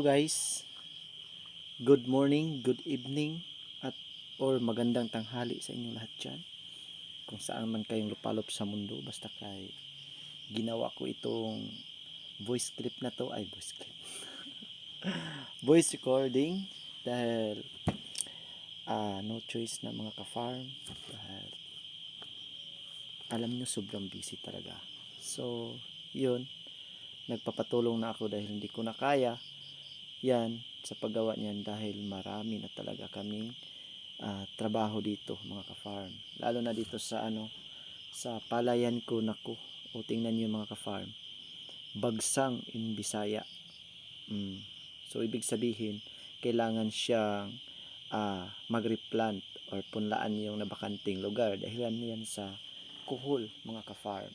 Hello guys. Good morning, good evening at or magandang tanghali sa inyong lahat dyan. Kung saan man kayong lupalop sa mundo basta kay ginawa ko itong voice clip na to ay voice clip. voice recording dahil ah, no choice na mga ka-farm dahil alam nyo sobrang busy talaga. So, yun. Nagpapatulong na ako dahil hindi ko na kaya yan sa paggawa niyan dahil marami na talaga kaming ah, trabaho dito mga ka-farm. Lalo na dito sa ano sa palayan ko nako o tingnan niyo mga ka-farm bagsang in Bisaya. Mm. so ibig sabihin kailangan siyang ah, mag-replant or punlaan yung nabakanting lugar dahil yan sa kuhol mga ka-farm.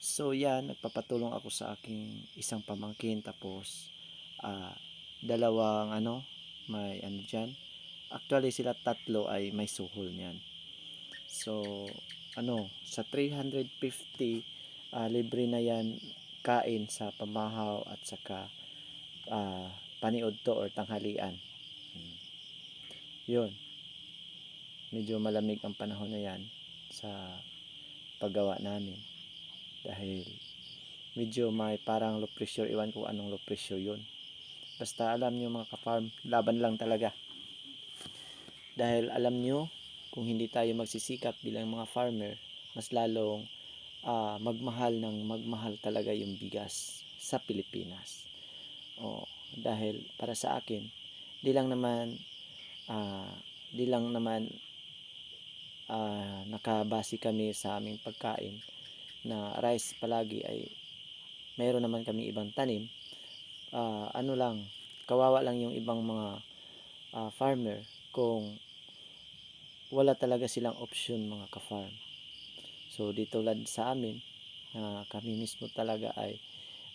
So yan, nagpapatulong ako sa aking isang pamangkin tapos ah, dalawang ano, may ano dyan. Actually sila tatlo ay may suhol niyan. So ano, sa 350 ah, libre na yan kain sa pamahaw at saka ah, paniod to or tanghalian. Hmm. Yun. Medyo malamig ang panahon na yan sa paggawa namin dahil medyo may parang low pressure iwan ko anong low pressure yun basta alam nyo mga ka-farm laban lang talaga. Dahil alam nyo kung hindi tayo magsisikap bilang mga farmer mas lalong ah, magmahal ng magmahal talaga yung bigas sa Pilipinas. Oh, dahil para sa akin di lang naman ah, di lang naman ah, nakabase kami sa aming pagkain na rice palagi ay mayroon naman kami ibang tanim. Ah, ano lang kawawa lang yung ibang mga ah, farmer kung wala talaga silang option mga ka-farm so dito lang sa amin na kami mismo talaga ay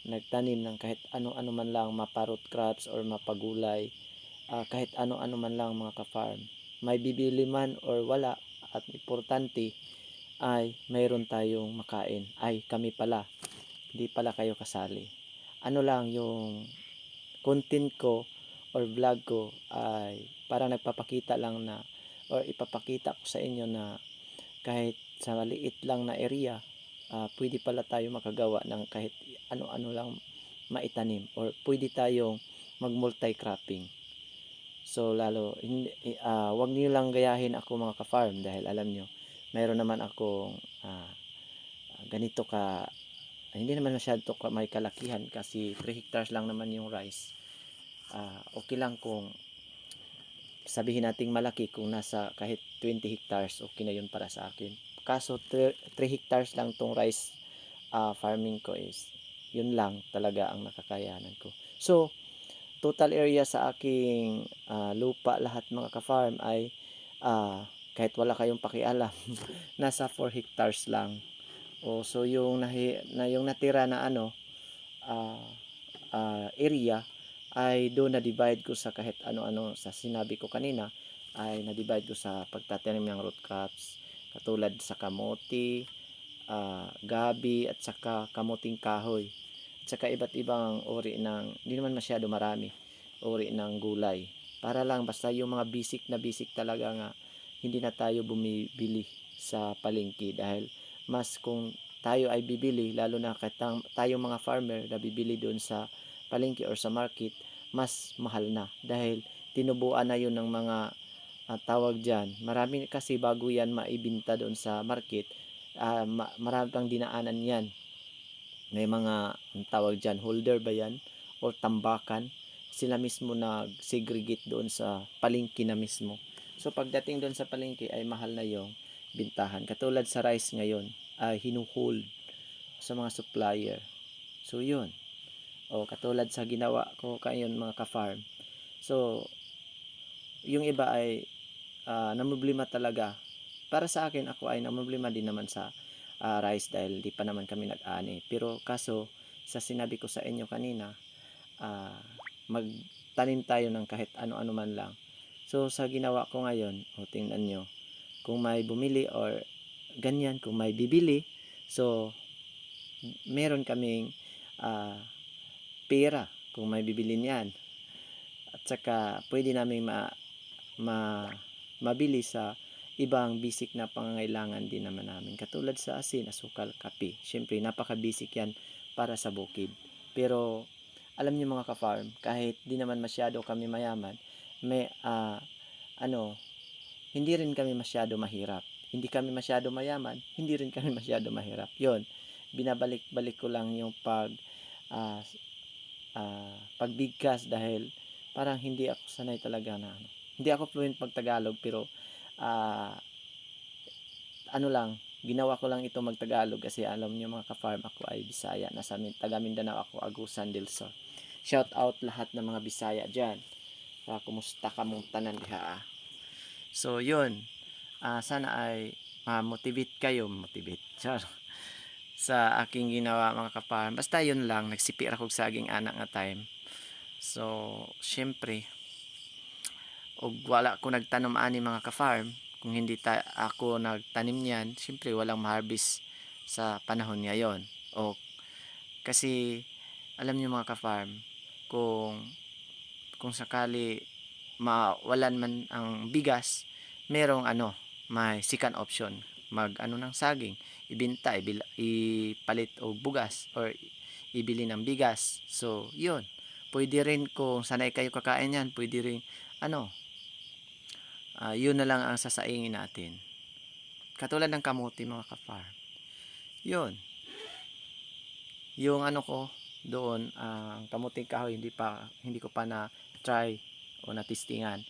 nagtanim ng kahit ano-ano man lang maparot crops or mapagulay ah, kahit ano-ano man lang mga ka-farm may bibili man or wala at importante ay mayroon tayong makain. Ay, kami pala. Hindi pala kayo kasali. Ano lang yung content ko or vlog ko ay parang nagpapakita lang na or ipapakita ko sa inyo na kahit sa maliit lang na area, ah, pwede pala tayo makagawa ng kahit ano-ano lang maitanim or pwede tayong mag-multi-cropping. So lalo, hindi, ah, wag niyo lang gayahin ako mga ka-farm dahil alam nyo, mayroon naman akong ah, ganito ka hindi naman masyado may kalakihan kasi 3 hectares lang naman yung rice. Ah, okay lang kung sabihin nating malaki kung nasa kahit 20 hectares okay na yun para sa akin. Kaso 3 hectares lang tong rice ah, farming ko is yun lang talaga ang nakakayanan ko. So total area sa aking ah, lupa lahat mga ka-farm ay ah, kahit wala kayong pakialam nasa 4 hectares lang o so yung nahi, na yung natira na ano ah, ah, area ay doon na divide ko sa kahit ano-ano sa sinabi ko kanina ay na divide ko sa pagtatanim ng root crops katulad sa kamote ah, gabi at saka kamuting kahoy at saka iba't ibang uri ng hindi naman masyado marami uri ng gulay. Para lang basta yung mga basic na basic talaga nga hindi na tayo bumibili sa palengke dahil mas kung tayo ay bibili lalo na katang tayong mga farmer na bibili doon sa palengke or sa market mas mahal na. Dahil tinubuan na yun ng mga ah, tawag diyan marami kasi bago yan maibinta doon sa market ah, ma- marami pang dinaanan yan. May mga tawag diyan holder ba yan? O tambakan? Sila mismo nag-segregate doon sa palengke na mismo. So pagdating doon sa palengke ay mahal na yung bintahan. Katulad sa rice ngayon ay hinuhold sa mga supplier. So yun. O katulad sa ginawa ko kayon mga ka-farm. So yung iba ay uh, namumblima talaga. Para sa akin ako ay namumblima din naman sa ah, rice dahil di pa naman kami nag-ani. Pero kaso sa sinabi ko sa inyo kanina, ah, magtanim tayo ng kahit ano-ano man lang So, sa ginawa ko ngayon, o tingnan nyo, kung may bumili or ganyan, kung may bibili, so, meron kaming ah, pera kung may bibilin yan. At saka pwede namin ma, ma mabili sa ibang basic na pangangailangan din naman namin. Katulad sa asin, asukal, kape. Siyempre, napaka-basic yan para sa bukid. Pero, alam niyo mga ka-farm, kahit di naman masyado kami mayaman, may, ah, ano, hindi rin kami masyado mahirap. Hindi kami masyado mayaman, hindi rin kami masyado mahirap. Yon binabalik-balik ko lang yung pag, ah, ah, pagbigkas dahil parang hindi ako sanay talaga na ano. Hindi ako fluent pag Tagalog pero ah, ano lang, ginawa ko lang ito magtagalog kasi alam niyo mga ka-farm ako ay Bisaya. Nasa taga Mindanao ako, Agusan del Sur. Shout out lahat ng mga Bisaya diyan. Ah, kumusta ka mong tanan diha? So, yun. Ah, sana ay ma-motivate kayo, motivate. Char. Sa aking ginawa mga ka-farm. Basta yun lang, nagsipir ako sa aging anak nga time. So, syempre, og wala ko nagtanom ani mga ka-farm, kung hindi ta ako nagtanim niyan, syempre walang ma-harvest sa panahon ngayon. O kasi alam niyo mga ka-farm, kung kung sakali mawalan man ang bigas, merong ano, may second option. Mag ano ng saging, ibenta, ibil, ipalit o bugas or ibili ng bigas. So, yun. Pwede rin kung sanay kayo kakain yan, pwede rin ano, ah, yun na lang ang sasaingin natin. Katulad ng kamuti mga ka-farm. Yun. Yung ano ko doon, ah, ang kamuting kahoy hindi pa hindi ko pa na try o na testingan.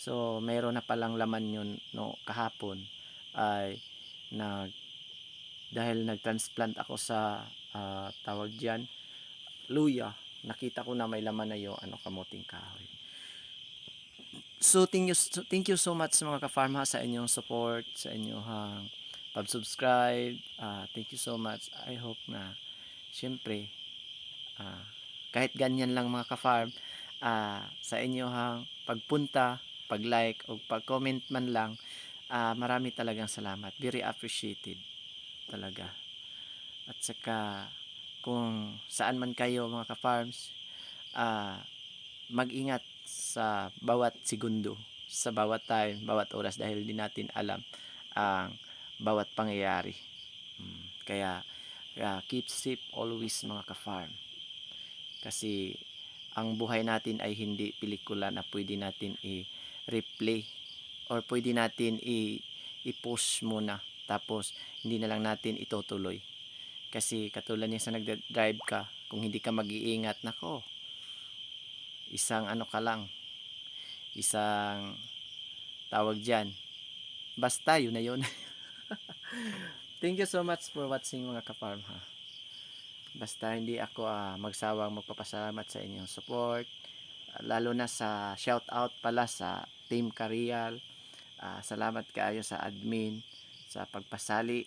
So, mayroon na palang laman yun no kahapon ay nag dahil nag-transplant ako sa ah, tawag diyan luya, nakita ko na may laman na yung ano kamuting kahoy. So thank you so, thank you so much mga ka-farm sa inyong support, sa inyong pag-subscribe. Ah, thank you so much. I hope na syempre ah, kahit ganyan lang mga ka-farm ah, sa inyong pagpunta, pag-like o pag-comment man lang, ah, marami talagang salamat. Very appreciated talaga. At saka kung saan man kayo mga ka-farms, ah, mag-ingat sa bawat segundo, sa bawat time, bawat oras dahil di natin alam ang bawat pangyayari. Mm, Kaya, kaya keep safe always mga ka-farm. Kasi ang buhay natin ay hindi pelikula na pwede natin i-replay or pwede natin i- i-push muna tapos hindi na lang natin itutuloy. Kasi katulad niya sa nagda-drive ka, kung hindi ka mag-iingat, nako, isang ano ka lang, isang tawag dyan, basta yun na yun. Thank you so much for watching mga ka-farm ha. Basta hindi ako ah, magsawang magpapasalamat sa inyong support, lalo na sa shout out pala sa Team Karial. Ah, salamat kaayo sa admin sa pagpasali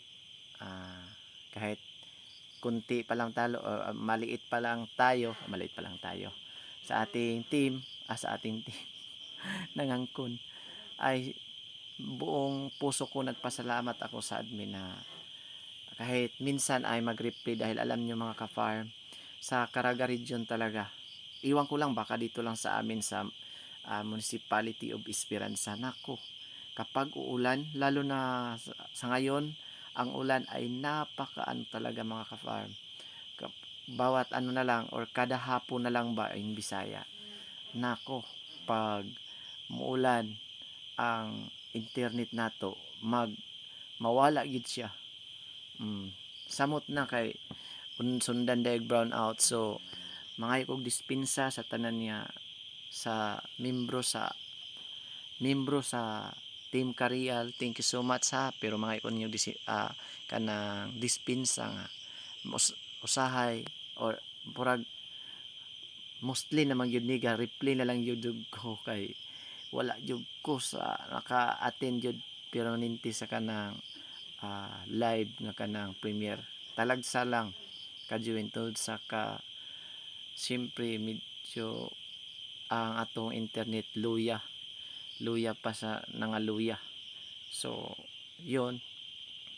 ah, kahit kunti pa lang talo o ah, maliit pa lang tayo, maliit pa lang tayo sa ating team, ah, sa ating team ng Angkon ay buong puso ko nagpasalamat ako sa admin na kahit minsan ay mag-replay dahil alam nyo mga ka-farm sa Caraga region talaga iwan ko lang baka dito lang sa amin sa ah, Municipality of Esperanza. Nako kapag uulan lalo na sa, sa ngayon ang ulan ay napakaan talaga mga ka-farm. Bawat ano na lang or kada hapon na lang ba in Bisaya? Nako pag muulan ang internet nato mag mawala gid siya. Mm, samot na kay un- sundan daig brown out. So mga kog dispensa sa tanan niya sa membro sa membro sa Team Karial. Thank you so much ha. Pero mga ikon yung disi, ah, kanang dispensa nga. Mus- usahay or purag mostly naman yun niga replay na lang yun ko kay wala jud ko sa naka-attend jud pero ninti sa kanang ah, live nga kanang premiere. Talagsa lang kajuwentod sa ka siyempre medyo ang atong internet luya luya pa sa nga luya so yun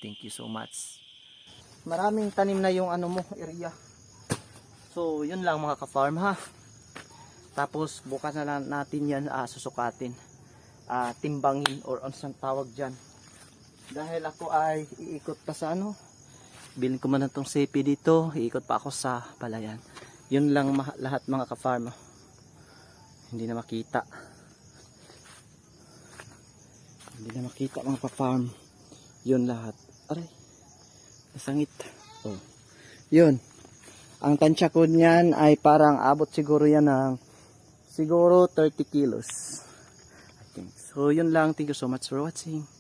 thank you so much maraming tanim na yung ano mo area so yun lang mga ka-farm ha Tapos bukas na lang natin yan ah, susukatin. Ah, timbangin or ano saan tawag dyan. Dahil ako ay iikot pa sa ano. Bilhin ko man itong sepi dito. Iikot pa ako sa palayan. Yun lang lahat mga ka-farm. Hindi na makita. Hindi na makita mga pa-farm. Yun lahat. Aray. Nasangit. Oh. Yun. Ang tansya ko niyan ay parang abot siguro yan ng siguro 30 kilos. I think. So yun lang. Thank you so much for watching.